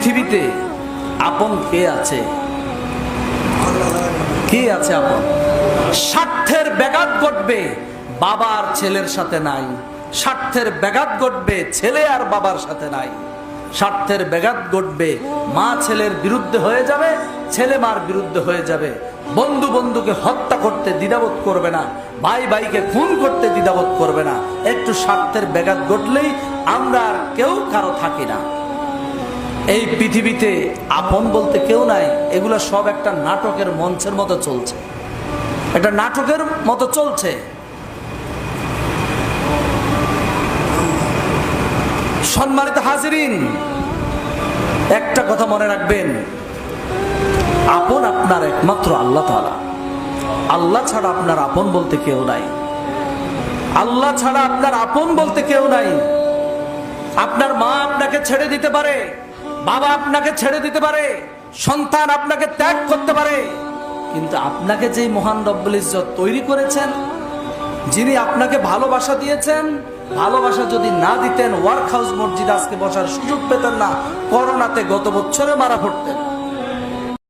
পৃথিবীতে আপন কে আছে? কে আছে আপন? স্বার্থের ব্যাঘাত ঘটবে, বাবার ছেলের সাথে নাই। স্বার্থের ব্যাঘাত ঘটবে, ছেলে আর বাবার সাথে নাই। স্বার্থের ব্যাঘাত ঘটবে, মা ছেলের বিরুদ্ধে হয়ে যাবে, ছেলে মার বিরুদ্ধে হয়ে যাবে। বন্ধু বন্ধুকে হত্যা করতে দ্বিধাবোধ করবে না, ভাই ভাইকে খুন করতে দ্বিধাবোধ করবে না। একটু স্বার্থের ব্যাঘাত ঘটলেই আমরা আর কেউ কারও থাকি না। এই পৃথিবীতে আপন বলতে কেউ নাই, এগুলো সব একটা নাটকের মঞ্চের মতো চলছে। একটা নাটকের মতো চলছে। সম্মানিত হাজিরিন, একটা কথা মনে রাখবেন, আপন আপনার একমাত্র আল্লাহ তাআলা। আল্লাহ ছাড়া আপনার আপন বলতে কেউ নাই। আল্লাহ ছাড়া আপনার আপন বলতে কেউ নাই। আপনার মা আপনাকে ছেড়ে দিতে পারে। বাবা আপনাকে ছেড়ে দিতে পারে, সন্তান আপনাকে ত্যাগ করতে পারে, কিন্তু আপনাকে যেই মহান রব্বুল ইজ্জত তৈরি করেছেন, যিনি আপনাকে ভালোবাসা দিয়েছেন, ভালোবাসা যদি না দিতেন ওয়ার্ক হাউস মসজিদ আজকে বসার সুযোগ পেতেন না, করোনাতে গত বছরে মারা পড়তেন।